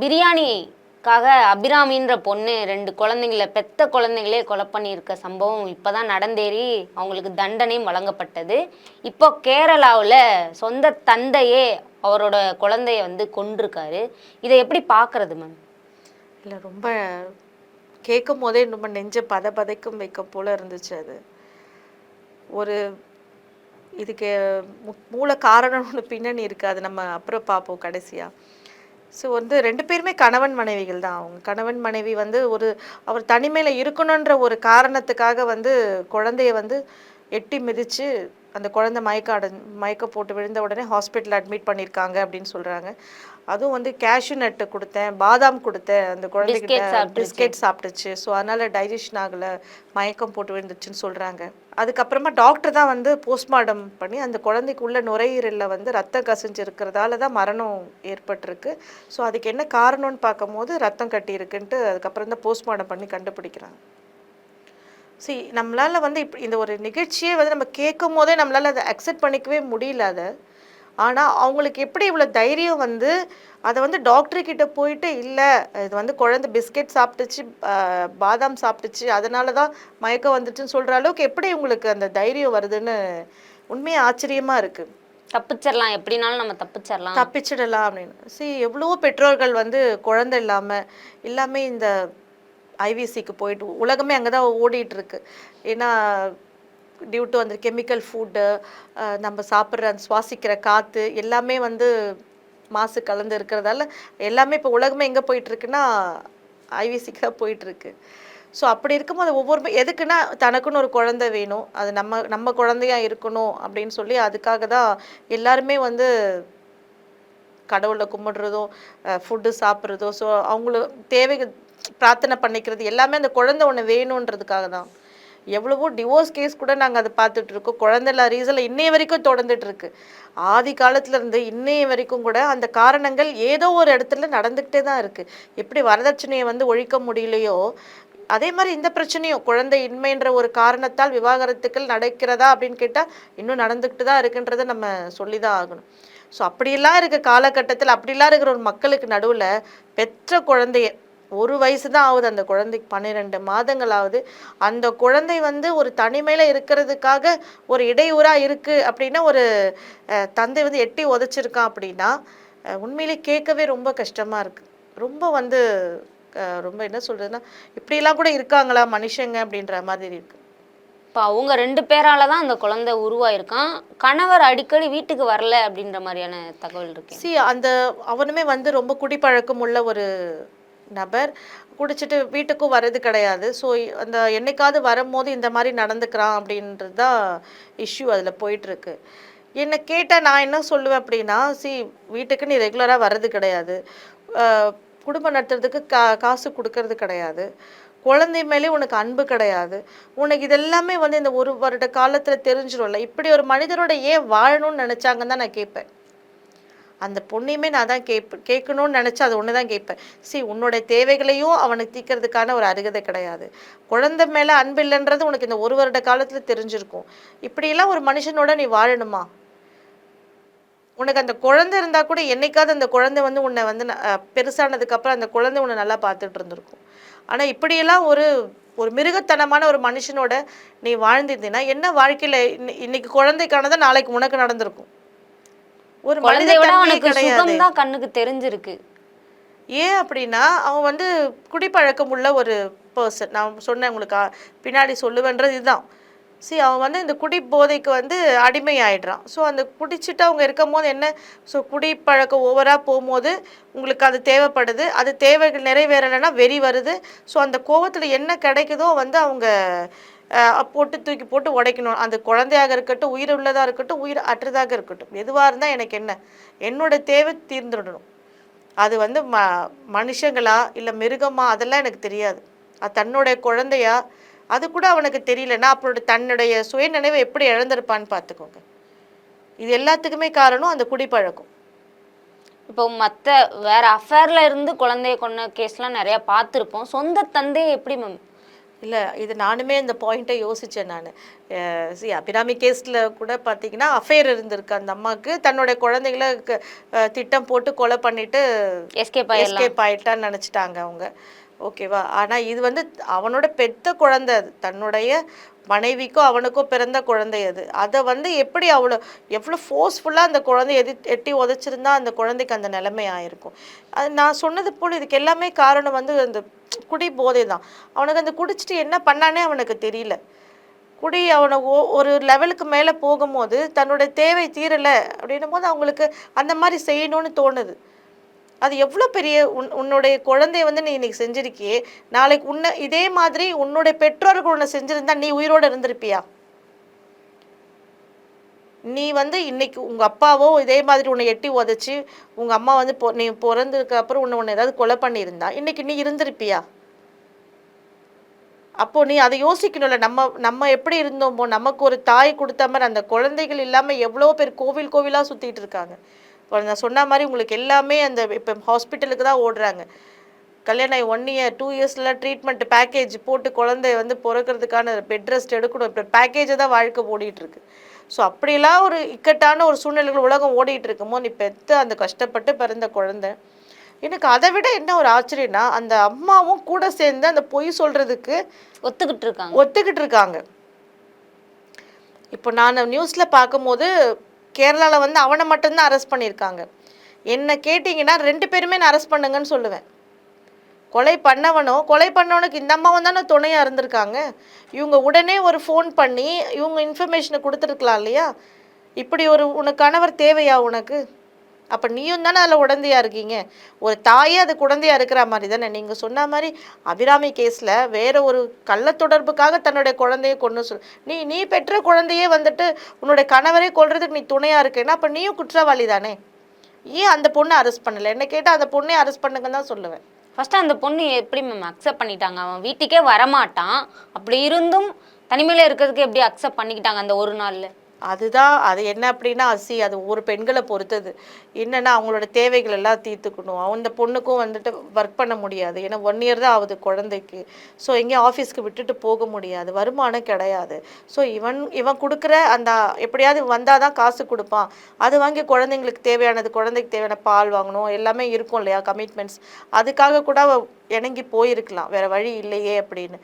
பிரியாணிக்காக அபிராமின்ற பொண்ணு ரெண்டு குழந்தைங்கள பெத்த குழந்தைங்களே கொலை பண்ணியிருக்க சம்பவம் இப்போதான் நடந்தேறி அவங்களுக்கு தண்டனையும் வழங்கப்பட்டது. இப்போ கேரளாவில் சொந்த தந்தையே அவரோட குழந்தைய வந்து கொண்டிருக்காரு இதை எப்படி பார்க்கறது மேம் இல்லை ரொம்ப கேட்கும் போதே ரொம்ப நெஞ்ச பத பதைக்கும் வைக்க போல இருந்துச்சு அது. ஒரு இதுக்கு மூல காரணம் ஒன்று பின்னணி இருக்குது. அது நம்ம அப்புறம் பார்ப்போம் கடைசியாக ஸோ வந்து ரெண்டு பேருமே கணவன் மனைவிகள் தான். அவங்க கணவன் மனைவி வந்து ஒரு அவர் தனிமையில் இருக்கணுன்ற ஒரு காரணத்துக்காக வந்து குழந்தைய வந்து எட்டி மிதித்து அந்த குழந்தை மயக்க அடை மயக்க போட்டு விழுந்த உடனே ஹாஸ்பிட்டல் அட்மிட் பண்ணியிருக்காங்க அப்படின்னு சொல்கிறாங்க அதுவும் வந்து கேஷ்யூ நட்டு கொடுத்தேன் பாதாம் கொடுத்தேன் அந்த குழந்தைகிட்ட. பிஸ்கெட் சாப்பிட்டுச்சு ஸோ அதனால டைஜஷன் ஆகலை மயக்கம் போட்டு விழுந்துச்சுன்னு சொல்கிறாங்க அதுக்கப்புறமா டாக்டர் தான் வந்து போஸ்ட்மார்ட்டம் பண்ணி அந்த குழந்தைக்கு உள்ள நுரையீரலில் வந்து ரத்தம் கசிஞ்சு இருக்கிறதால தான் மரணம் ஏற்பட்டிருக்கு. ஸோ அதுக்கு என்ன காரணம்னு பார்க்கும்போது ரத்தம் கட்டி இருக்குன்ட்டு அதுக்கப்புறம் தான் போஸ்ட்மார்ட்டம் பண்ணி கண்டுபிடிக்கிறாங்க. See நம்மளால வந்து இப்படி இந்த ஒரு நிகழ்ச்சியே வந்து நம்ம கேட்கும் போதே நம்மளால அதை அக்செப்ட் பண்ணிக்கவே முடியல அதை. ஆனால் அவங்களுக்கு எப்படி இவ்வளோ தைரியம் வந்து அதை வந்து டாக்டர் கிட்ட போயிட்டு இல்லை இது வந்து குழந்தை பிஸ்கெட் சாப்பிட்டுச்சு பாதாம் சாப்பிட்டுச்சு அதனால தான் மயக்கம் வந்துச்சுன்னு சொல்கிற அளவுக்கு எப்படி உங்களுக்கு அந்த தைரியம் வருதுன்னு உண்மையாக ஆச்சரியமாக இருக்குது தப்பிச்சிடலாம். எப்படினாலும் நம்ம தப்பிச்சிடலாம். தப்பிச்சிடலாம் அப்படின்னு. See எவ்வளவோ பெற்றோர்கள் வந்து குழந்தை இல்லாமல் எல்லாமே இந்த ஐவிசிக்கு போயிட்டு உலகமே அங்கே தான் ஓடிட்டு இருக்கு ஏன்னா டியூ டு அந்த கெமிக்கல் ஃபுட்டு நம்ம சாப்பிட்ற அந்த சுவாசிக்கிற காற்று எல்லாமே வந்து மாசு கலந்து இருக்கிறதால எல்லாமே இப்போ உலகமே எங்கே போயிட்டுருக்குன்னா ஐவிசிக்கு தான் போயிட்டுருக்கு. ஸோ அப்படி இருக்கும்போது ஒவ்வொரு எதுக்குன்னா தனக்குன்னு ஒரு குழந்தை வேணும். அது நம்ம நம்ம குழந்தையா இருக்கணும் அப்படின்னு சொல்லி அதுக்காக தான் எல்லாருமே வந்து கடவுளை கும்பிடுறதோ ஃபுட்டு சாப்பிட்றதோ ஸோ அவங்களுக்கு தேவைகள் பிரார்த்தனை பண்ணிக்கிறது எல்லாமே அந்த குழந்தை ஒன்று வேணுன்றதுக்காக தான். எவ்வளவோ டிவோர்ஸ் கேஸ் கூட நாங்கள் அதை பார்த்துட்டு இருக்கோம். குழந்தை ரீசனில் இன்னைய வரைக்கும் தொடர்ந்துட்டு இருக்கு. ஆதி காலத்துல இருந்து இன்னைய வரைக்கும் கூட அந்த காரணங்கள் ஏதோ ஒரு இடத்துல நடந்துக்கிட்டே தான் இருக்கு. எப்படி வரதட்சணையை வந்து ஒழிக்க முடியலையோ அதே மாதிரி இந்த பிரச்சனையும் குழந்தை இன்மைன்ற ஒரு காரணத்தால் விவாகரத்துக்கள் நடக்கிறதா அப்படின்னு கேட்டால் இன்னும் நடந்துக்கிட்டு தான் இருக்குன்றதை நம்ம சொல்லி தான் ஆகணும். ஸோ அப்படியெல்லாம் இருக்க காலகட்டத்தில் அப்படிலாம் இருக்கிற ஒரு மக்களுக்கு நடுவில் பெற்ற குழந்தைய ஒரு வயசு தான் ஆகுது அந்த குழந்தைக்கு பன்னிரெண்டு மாதங்கள் ஆகுது அந்த குழந்தை வந்து ஒரு தனிமையில் இருக்கிறதுக்காக ஒரு இடையூறாக இருக்குது அப்படின்னா ஒரு தந்தை வந்து எட்டி உதைச்சிருக்கான் அப்படின்னா உண்மையிலே கேட்கவே ரொம்ப கஷ்டமாக இருக்குது ரொம்ப வந்து ரொம்ப என்ன சொல்கிறதுனா இப்படியெல்லாம் கூட இருக்காங்களா மனுஷங்க அப்படின்ற மாதிரி இருக்குது இப்போ அவங்க ரெண்டு பேரால தான் அந்த குழந்தை உருவாயிருக்கான். கணவர் அடிக்கடி வீட்டுக்கு வரல அப்படின்ற மாதிரியான தகவல் இருக்கு. சி அந்த அவனுமே வந்து ரொம்ப குடிப்பழக்கம் உள்ள ஒரு நபர் குடிச்சிட்டு வீட்டுக்கும் வர்றது கிடையாது. ஸோ அந்த என்னைக்காவது வரும்போது இந்த மாதிரி நடந்துக்கிறான் அப்படின்றது தான் இஷ்யூ அதில் போயிட்டுருக்கு. என்னை கேட்டால் நான் என்ன சொல்லுவேன் அப்படின்னா சி வீட்டுக்கு நீ ரெகுலராக வர்றது கிடையாது. குடும்பம் நடத்துறதுக்கு கா காசு கொடுக்கறது கிடையாது. குழந்தை மேலே உனக்கு அன்பு கிடையாது. உனக்கு இதெல்லாமே வந்து இந்த ஒரு வருட காலத்தில் தெரிஞ்சிடும்ல இப்படி ஒரு மனிதரோட ஏன் வாழணும்னு நினச்சாங்கன்னு தான் நான் கேட்பேன். அந்த பொண்ணையுமே நான் தான் கேட்பேன் கேட்கணும்னு நினச்சா அது ஒன்று தான் கேட்பேன். சி உன்னோட தேவைகளையும் அவனுக்கு தீக்கிறதுக்கான ஒரு அருகதை கிடையாது. குழந்தை மேலே அன்பு இல்லைன்றது உனக்கு இந்த ஒரு வருட காலத்தில் தெரிஞ்சிருக்கும். இப்படியெல்லாம் ஒரு மனுஷனோட நீ வாழணுமா? உனக்கு அந்த குழந்தை இருந்தால் கூட என்னைக்காவது அந்த குழந்தை வந்து உன்னை வந்து பெருசானதுக்கப்புறம் அந்த குழந்தை உன்னை நல்லா பார்த்துட்டு இருந்திருக்கும். ஆனால் இப்படியெல்லாம் ஒரு ஒரு மிருகத்தனமான ஒரு மனுஷனோட நீ வாழ்ந்திருந்தீன்னா என்ன வாழ்க்கையில் இன்னைக்கு குழந்தைக்கானதான் நாளைக்கு உனக்கு நடந்திருக்கும்? ஒரு குழந்தைய விட மனிதத்தன்மையே அவனுக்கு சுகம் தான் கண்ணுக்கு தெரிஞ்சிருக்கு. ஏன் அப்படின்னா அவன் வந்து குடிப்பழக்கம் உள்ள ஒரு பர்சன் நான் சொன்னேன் உங்களுக்கு பின்னாடி சொல்லுவேன்றது இதுதான். See அவன் வந்து இந்த குடி போதைக்கு வந்து அடிமை ஆயிடுறான் ஸோ அந்த குடிச்சிட்டு அவங்க இருக்கும்போது என்ன? ஸோ குடிப்பழக்கம் ஓவராக போகும்போது உங்களுக்கு அது தேவைப்படுது. அது தேவைகள் நிறைவேறலைன்னா வெறி வருது. ஸோ அந்த கோவத்தில் என்ன கிடைக்குதோ வந்து அவங்க போட்டு தூக்கி போட்டு உடைக்கணும். அந்த குழந்தையாக இருக்கட்டும் உயிர் உள்ளதாக இருக்கட்டும் உயிர் அற்றதாக இருக்கட்டும். எதுவாக இருந்தால் எனக்கு என்ன? என்னோட தேவை தீர்ந்துடணும். அது வந்து ம மனுஷங்களா இல்லை மிருகமா அதெல்லாம் எனக்கு தெரியாது. அது தன்னுடைய குழந்தையா? அது கூட அவனுக்கு தெரியலன்னா அப்புறம் தன்னுடைய சுயநினைவை எப்படி இழந்திருப்பான்னு பார்த்துக்கோங்க. இது எல்லாத்துக்குமே காரணம் அந்த குடிப்பழக்கம். இப்போ மற்ற வேற அஃபேர்ல இருந்து குழந்தைய கொண்ட கேஸ்லாம் நிறைய பார்த்துருப்போம். சொந்த தந்தையை எப்படி மேம் இல்லை இது நானுமே இந்த பாயிண்ட்டை யோசித்தேன் நான். சி அபிராமி கேஸில் கூட பார்த்தீங்கன்னா அஃபேர் இருந்திருக்கு. அந்த அம்மாவுக்கு தன்னுடைய குழந்தைகளை க- அஹ், திட்டம் போட்டு கொலை பண்ணிட்டு எஸ்கேப் எஸ்கேப் ஆயிட்டான்னு நினச்சிட்டாங்க அவங்க. ஓகேவா? ஆனால் இது வந்து அவனோட பெத்த குழந்தை அது. தன்னுடைய மனைவிக்கும் அவனுக்கும் பிறந்த குழந்தை அது. அதை வந்து எப்படி அவ்வளோ எவ்வளோ ஃபோர்ஸ்ஃபுல்லாக அந்த குழந்தைய எதி எட்டி உதச்சிருந்தா அந்த குழந்தைக்கு அந்த நிலைமை ஆயிருக்கும். அது நான் சொன்னது போல் இதுக்கு எல்லாமே காரணம் வந்து அந்த குடி போதை தான். அவனுக்கு அந்த குடிச்சிட்டு என்ன பண்ணானே அவனுக்கு தெரியல. குடி அவனை ஓ- ஒரு லெவலுக்கு மேலே போகும்போது தன்னோட தேவை தீரலை அப்படின்னும் போது அவங்களுக்கு அந்த மாதிரி செய்யணும்னு தோணுது. அது எவ்வளோ பெரிய உன் உன்னுடைய குழந்தைய வந்து நீ இன்னைக்கு செஞ்சிருக்கியே? நாளைக்கு உன்னை இதே மாதிரி உன்னுடைய பெற்றோர்கள் உன்னை செஞ்சிருந்தா நீ உயிரோடு இருந்திருப்பியா? நீ வந்து இன்னைக்கு உங்கள் அப்பாவோ இதே மாதிரி உன்னை எட்டி உதச்சி உங்கள் அம்மா வந்து பொ- நீ பிறந்ததுக்கு அப்புறம் உன்னை உன்னை ஏதாவது கொலை பண்ணியிருந்தா இன்னைக்கு நீ இருந்திருப்பியா? அப்போ நீ அதை யோசிக்கணும்ல நம்ம நம்ம எப்படி இருந்தோமோ நமக்கு ஒரு தாய் கொடுத்த மாதிரி அந்த குழந்தைகள் இல்லாமல் எவ்வளோ பேர் கோவில் கோவிலாக சுற்றிட்டு இருக்காங்க. இப்போ நான் சொன்ன மாதிரி உங்களுக்கு எல்லாமே அந்த இப்போ ஹாஸ்பிட்டலுக்கு தான் ஓடுறாங்க. கல்யாணம் ஆகி ஒன் இயர் டூ இயர்ஸில் ட்ரீட்மெண்ட் பேக்கேஜ் போட்டு குழந்தை வந்து பிறக்கிறதுக்கான பெட் ரெஸ்ட் எடுக்கணும். இப்போ பேக்கேஜை தான் வாழ்க்கை ஓடிட்டு இருக்கு ஸோ அப்படிலாம் ஒரு இக்கட்டான ஒரு சூழ்நிலைகள் உலகம் ஓடிட்டு இருக்குமோ நீ பெற்று அந்த கஷ்டப்பட்டு பிறந்த குழந்தை. எனக்கு அதை விட என்ன ஒரு ஆச்சரியம்னா அந்த அம்மாவும் கூட சேர்ந்து அந்த பொய் சொல்றதுக்கு ஒத்துக்கிட்டு இருக்காங்க. ஒத்துக்கிட்டு இருக்காங்க. இப்போ நான் நியூஸில் பார்க்கும்போது கேரளாவில் வந்து அவனை மட்டும்தான் அரெஸ்ட் பண்ணியிருக்காங்க. என்னை கேட்டிங்கன்னா ரெண்டு பேருமே நான் அரெஸ்ட் பண்ணுங்கன்னு சொல்லுவேன். கொலை பண்ணவனும் கொலை பண்ணவனுக்கு இந்த அம்மாவும் தானே துணையாக இருந்திருக்காங்க. இவங்க உடனே ஒரு ஃபோன் பண்ணி இவங்க இன்ஃபர்மேஷனை கொடுத்துருக்கலாம் இல்லையா? இப்படி ஒரு உனக்கு கணவர் தேவையா உனக்கு? அப்போ நீயும் தானே அதில் உடந்தையாக இருக்கீங்க? ஒரு தாயே அது குழந்தையா இருக்கிற மாதிரி தானே? நீங்கள் சொன்ன மாதிரி அபிராமி கேஸில் வேற ஒரு கள்ள தொடர்புக்காக தன்னுடைய குழந்தையை கொண்டு சொல் நீ நீ பெற்ற குழந்தையே வந்துட்டு உன்னுடைய கணவரை கொள்றதுக்கு நீ துணையாக இருக்கேன்னா அப்போ நீயும் குற்றவாளி தானே? ஏன் அந்த பொண்ணை அரெஸ்ட் பண்ணலை? என்ன கேட்டால் அந்த பொண்ணை அரெஸ்ட் பண்ணுங்கன்னு தான் சொல்லுவேன். ஃபஸ்ட்டு அந்த பொண்ணு எப்படி மேம் அக்செப்ட் பண்ணிட்டாங்க? அவன் வீட்டுக்கே வரமாட்டான். அப்படி இருந்தும் தனிமையில் இருக்கிறதுக்கு எப்படி அக்செப்ட் பண்ணிக்கிட்டாங்க அந்த ஒரு நாளில்? அதுதான் அது என்ன அப்படின்னா அசி அது ஒரு பெண்களை பொறுத்தது. என்னென்னா அவங்களோட தேவைகள் எல்லாம் தீர்த்துக்கணும். அந்த பொண்ணுக்கும் வந்துட்டு ஒர்க் பண்ண முடியாது. ஏன்னா ஒன் இயர் தான் ஆகுது குழந்தைக்கு. ஸோ எங்கேயும் ஆஃபீஸ்க்கு விட்டுட்டு போக முடியாது. வருமானம் கிடையாது. ஸோ இவன் இவன் கொடுக்குற அந்த எப்படியாவது வந்தால் தான் காசு கொடுப்பான். அது வாங்கி குழந்தைங்களுக்கு தேவையானது குழந்தைக்கு தேவையான பால் வாங்கணும். எல்லாமே இருக்கும் இல்லையா கமிட்மெண்ட்ஸ் அதுக்காக கூட இணங்கி போயிருக்கலாம். வேற வழி இல்லையே அப்படின்னு.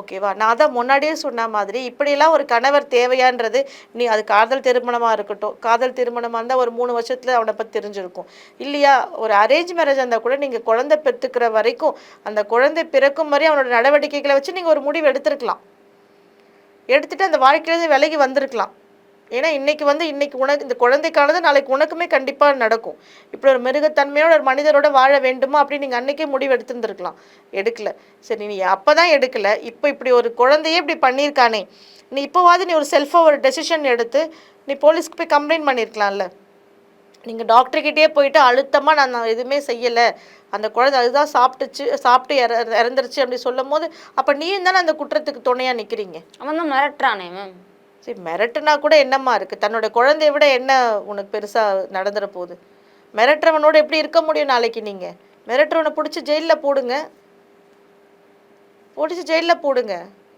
ஓகேவா நான் தான் முன்னாடியே சொன்ன மாதிரி இப்படியெல்லாம் ஒரு கணவர் தேவையான்றது நீ அது காதல் திருமணமாக இருக்கட்டும். காதல் திருமணமாக இருந்தால் ஒரு மூணு வருஷத்தில் அவனை பற்றி தெரிஞ்சிருக்கும். இல்லையா? ஒரு அரேஞ்ச் மேரேஜ் இருந்தால் கூட நீங்கள் குழந்தை பெற்றுக்கிற வரைக்கும் அந்த குழந்தை பிறக்கும் மாதிரி அவனோட நடவடிக்கைகளை வச்சு நீங்கள் ஒரு முடிவு எடுத்திருக்கலாம். எடுத்துட்டு அந்த வாழ்க்கையிலேருந்து விலகி வந்திருக்கலாம். ஏன்னா இன்னைக்கு வந்து இன்னைக்கு உனக்கு இந்த குழந்தைக்கானது நாளைக்கு உனக்குமே கண்டிப்பாக நடக்கும். இப்படி ஒரு மிருகத்தன்மையோட ஒரு மனிதரோட வாழ வேண்டுமா அப்படின்னு நீங்கள் அன்னைக்கே முடிவு எடுத்திருந்துருக்கலாம். எடுக்கல. சரி நீ அப்போ தான் எடுக்கல. இப்போ இப்படி ஒரு குழந்தையே இப்படி பண்ணியிருக்கானே. நீ இப்போவாது நீ ஒரு செல்ஃபாக ஒரு டெசிஷன் எடுத்து நீ போலீஸ்க்கு போய் கம்ப்ளைண்ட் பண்ணியிருக்கலாம்ல நீங்கள் டாக்டர்கிட்டே போயிட்டு அழுத்தமாக நான் நான் எதுவுமே செய்யலை. அந்த குழந்தை அதுதான் சாப்பிட்டுச்சு சாப்பிட்டு இற இறந்துருச்சு அப்படி சொல்லும் போது அப்போ நீயும் தானே அந்த குற்றத்துக்கு துணையாக நிற்கிறீங்க அவன் தான் மிரட்டுறானே மேம் சரி மிரட்டுனா கூட என்னம்மா இருக்குது தன்னோட குழந்தைய விட என்ன உனக்கு பெருசாக நடந்துற போகுது? மிரட்டுறவனோட எப்படி இருக்க முடியும் நாளைக்கு நீங்கள் மிரட்டுறவனை பிடிச்சி ஜெயிலில் போடுங்க. பிடிச்சி ஜெயிலில் போடுங்க.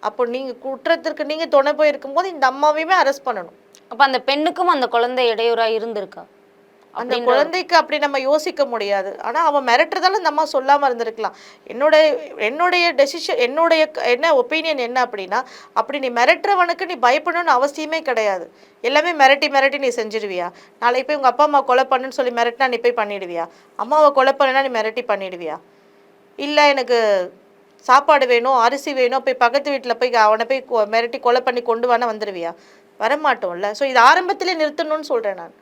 அப்போ நீங்கள் குற்றத்திற்கு நீங்கள் துணை போய் இருக்கும்போது இந்த அம்மாவையுமே அரெஸ்ட் பண்ணணும். அப்போ அந்த பெண்ணுக்கும் அந்த குழந்தை இடையூறாக இருந்திருக்கா? அந்த குழந்தைக்கு அப்படி நம்ம யோசிக்க முடியாது. ஆனா அவன் மிரட்டுறதால இந்த அம்மா சொல்லாம இருந்திருக்கலாம். என்னோட என்னுடைய டெசிஷன் என்னுடைய என்ன ஒப்பீனியன் என்ன அப்படின்னா அப்படி நீ மிரட்டுறவனுக்கு நீ பயப்படணும்னு அவசியமே கிடையாது. எல்லாமே மிரட்டி மிரட்டி நீ செஞ்சிடுவியா நாளைக்கு போய் உங்க அப்பா அம்மா கொலை பண்ணுன்னு சொல்லி மிரட்டினா நீ போய் பண்ணிடுவியா? அம்மாவை கொலை பண்ணுனா நீ மிரட்டி பண்ணிடுவியா? இல்லை எனக்கு சாப்பாடு வேணும் அரிசி வேணும் போய் பக்கத்து வீட்டில் போய் அவனை போய் கொ- மிரட்டி கொலை பண்ணி கொண்டு வானா வந்துடுவியா வரமாட்டோம்ல. ஸோ இது ஆரம்பத்திலே நிறுத்தணும்னு சொல்கிறேன் நான்.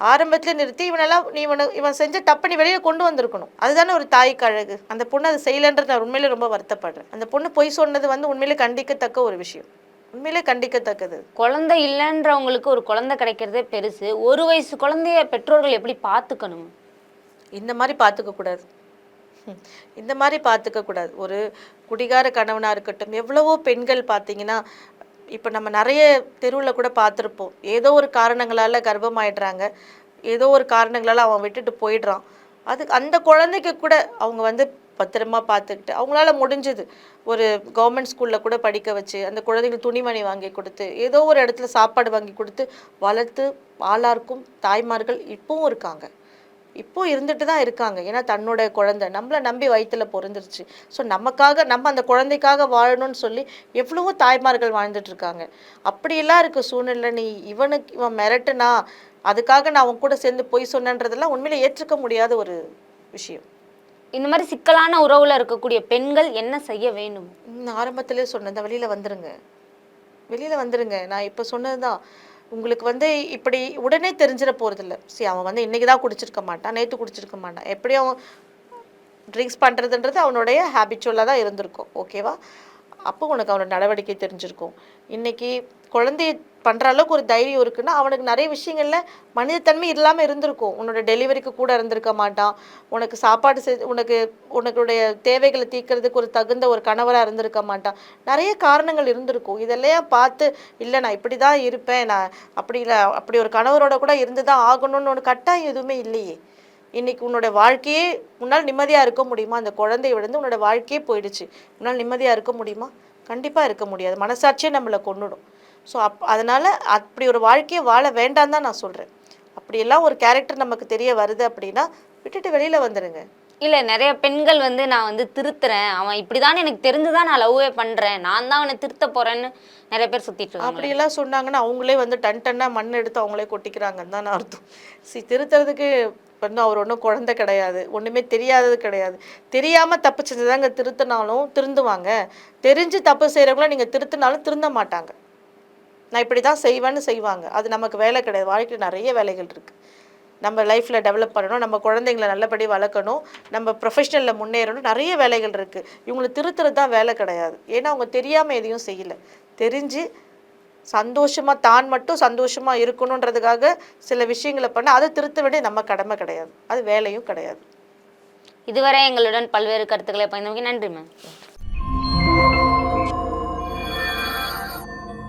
ஆரம்பத்திலே நிறுத்தி இவனெல்லாம் நீ இவனை இவன் செஞ்ச தப்பை நீ வெளியே கொண்டு வந்திருக்கணும். அதுதானே ஒரு தாய்க்கு அழகு. அந்த பொண்ணு அது செய்யலைன்றது நான் உண்மையிலே ரொம்ப வருத்தப்படுறேன். அந்த பொண்ணு பொய் சொன்னது வந்து உண்மையிலே கண்டிக்கத்தக்க ஒரு விஷயம். உண்மையிலே கண்டிக்கத்தக்கது. குழந்தை இல்லைன்றவங்களுக்கு ஒரு குழந்தை கிடைக்கிறதே பெருசு. ஒரு வயசு குழந்தைய பெற்றோர்கள் எப்படி பார்த்துக்கணும்? இந்த மாதிரி பார்த்துக்க கூடாது. ஹம். இந்த மாதிரி பார்த்துக்க கூடாது. ஒரு குடிகார கணவனா இருக்கட்டும் எவ்வளவோ பெண்கள் பார்த்தீங்கன்னா இப்போ நம்ம நிறைய தெருவில் கூட பார்த்துருப்போம். ஏதோ ஒரு காரணங்களால் கர்ப்பமாயிடுறாங்க. ஏதோ ஒரு காரணங்களால் அவன் விட்டுட்டு போயிடுறான். அது அந்த குழந்தைக்கு கூட அவங்க வந்து பத்திரமா பார்த்துக்கிட்டு அவங்களால முடிஞ்சது. ஒரு கவர்மெண்ட் ஸ்கூலில் கூட படிக்க வச்சு அந்த குழந்தைகள் துணிமணி வாங்கி கொடுத்து ஏதோ ஒரு இடத்துல சாப்பாடு வாங்கி கொடுத்து வளர்த்து ஆளாருக்கும் தாய்மார்கள் இப்பவும் இருக்காங்க. இப்போ இருந்துட்டு தான் இருக்காங்க. ஏன்னா தன்னோட குழந்தை. நம்மளை நம்பி வயித்துல பிறந்துருச்சு. ஸோ நமக்காக நம்ம அந்த குழந்தைக்காக வாழணும்னு சொல்லி எவ்வளவோ தாய்மார்கள் வாழ்ந்துட்டு இருக்காங்க. அப்படியெல்லாம் இருக்க சூழ்நிலை நீ இவனுக்கு இவன் மிரட்டுனா அதுக்காக நான் அவன் கூட சேர்ந்து பொய் சொன்னேன்றதெல்லாம் உண்மையில ஏற்றுக்க முடியாத ஒரு விஷயம். இந்த மாதிரி சிக்கலான உறவுல இருக்கக்கூடிய பெண்கள் என்ன செய்ய வேண்டும்? ஆரம்பத்திலே சொன்னேன். வெளியில வந்துருங்க. வெளியில வந்துருங்க. நான் இப்போ சொன்னதுதான். உங்களுக்கு வந்து இப்படி உடனே தெரிஞ்சிட போகிறதில்ல சரி அவன் வந்து இன்றைக்கி தான் குடிச்சிருக்க மாட்டான் நேற்று குடிச்சிருக்க மாட்டான். எப்படியும் அவன் ட்ரிங்க்ஸ் பண்ணுறதுன்றது அவனுடைய ஹேபிச்சுவலாக தான் இருந்திருக்கும். ஓகேவா அப்போ உனக்கு அவனோட நடவடிக்கை தெரிஞ்சிருக்கும். இன்னைக்கு குழந்தைய பண்ணுற அளவுக்கு ஒரு தைரியம் இருக்குன்னா அவனுக்கு நிறைய விஷயங்களில் மனிதத்தன்மை இல்லாமல் இருந்திருக்கும். உன்னோட டெலிவரிக்கு கூட இருந்திருக்க மாட்டான். உனக்கு சாப்பாடு செஞ்சு உனக்கு உனக்குடைய தேவைகளை தீர்க்கறதுக்கு ஒரு தகுந்த ஒரு கணவராக இருந்திருக்க மாட்டான். நிறைய காரணங்கள் இருந்திருக்கும். இதெல்லாம் பார்த்து இல்லை நான் இப்படி தான் இருப்பேன். நான் அப்படி இல்லை அப்படி ஒரு கணவரோட கூட இருந்து தான் ஆகணும்னு ஒன்று கட்டாயம் எதுவுமே இல்லையே. இன்னைக்கு உன்னோட வாழ்க்கையே உன்னால் நிம்மதியாக இருக்க முடியுமா? அந்த குழந்தைய விழுந்து உன்னோட வாழ்க்கையே போயிடுச்சு. உன்னால் நிம்மதியாக இருக்க முடியுமா? கண்டிப்பாக இருக்க முடியாது. மனசாட்சியே நம்மளை கொன்னுடும். ஸோ அப் அதனால் அப்படி ஒரு வாழ்க்கையை வாழ வேண்டாம் தான் நான் சொல்கிறேன் அப்படியெல்லாம் ஒரு கேரக்டர் நமக்கு தெரிய வருது அப்படின்னா விட்டுட்டு வெளியில் வந்துடுங்க இல்லை நிறைய பெண்கள் வந்து நான் வந்து திருத்துறேன். அவன் இப்படிதான் எனக்கு தெரிஞ்சுதான் நான் லவ்வே பண்ணுறேன் நான் தான் அவனை திருத்த போகிறேன்னு நிறைய பேர் சுற்றிட்டு அப்படி எல்லாம் சொன்னாங்கன்னா அவங்களே வந்து டன் டன்னா மண் எடுத்து அவங்களே கொட்டிக்கிறாங்கன்னு தான் அர்த்தம். சி திருத்துறதுக்கு வந்து அவர் ஒன்றும் குழந்தை கிடையாது. ஒன்றுமே தெரியாதது கிடையாது. தெரியாமல் தப்பு செஞ்சதாங்க திருத்தினாலும் திருந்துவாங்க. தெரிஞ்சு தப்பு செய்கிறவங்கள நீங்கள் திருத்தினாலும் திருந்த மாட்டாங்க. நான் இப்படி தான் செய்வேன்னு செய்வாங்க. அது நமக்கு வேலை கிடையாது. வாழ்க்கையில் நிறைய வேலைகள் இருக்குது நம்ம லைஃப்பில் டெவலப் பண்ணணும் நம்ம குழந்தைங்களை நல்லபடி வளர்க்கணும் நம்ம ப்ரொஃபஷனலில் முன்னேறணும் நிறைய வேலைகள் இருக்குது இவங்களை திருத்துறது தான் வேலை கிடையாது. ஏன்னா அவங்க தெரியாமல் எதையும் செய்யலை. தெரிஞ்சு சந்தோஷமாக தான் மட்டும் சந்தோஷமாக இருக்கணுன்றதுக்காக சில விஷயங்களை பண்ண அதை திருத்த வேண்டிய நம்ம கடமை கிடையாது. அது வேலையும் கிடையாது. இதுவரை எங்களுடன் பல்வேறு கருத்துக்களை பயந்தவங்க நன்றி மேம்